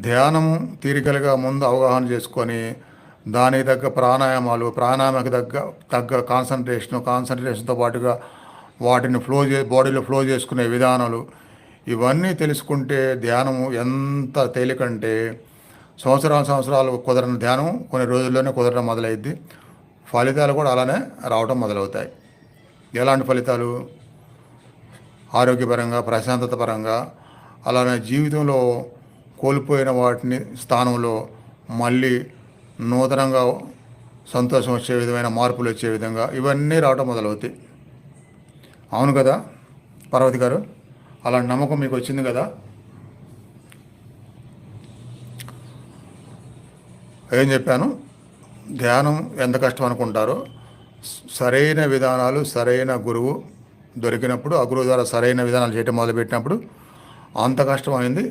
ధ్యానము తీరికలుగా ముందు అవగాహన చేసుకొని దానికి తగ్గ ప్రాణాయామాలు ప్రాణాయామకు తగ్గ తగ్గ కాన్సన్ట్రేషను కాన్సన్ట్రేషన్తో పాటుగా వాటిని ఫ్లో చే బాడీలో ఫ్లో చేసుకునే విధానాలు ఇవన్నీ తెలుసుకుంటే ధ్యానము ఎంత తేలికంటే సంవత్సరాలు సంవత్సరాలు కుదరని ధ్యానం కొన్ని రోజుల్లోనే కుదరడం మొదలైద్ది. ఫలితాలు కూడా అలానే రావడం మొదలవుతాయి. ఎలాంటి ఫలితాలు? ఆరోగ్యపరంగా ప్రశాంతత పరంగా అలానే జీవితంలో కోల్పోయిన వాటిని స్థానంలో మళ్ళీ నూతనంగా సంతోషం వచ్చే విధమైన మార్పులు వచ్చే విధంగా ఇవన్నీ రావటం మొదలవుతాయి. అవును కదా పార్వతి గారు? అలాంటి నమ్మకం మీకు వచ్చింది కదా? ఏం చెప్పాను? ధ్యానం ఎంత కష్టం అనుకుంటారో సరైన విధానాలు సరైన గురువు దొరికినప్పుడు ఆ గురువు ద్వారా సరైన విధానాలు చేయటం మొదలుపెట్టినప్పుడు అంత కష్టమైంది.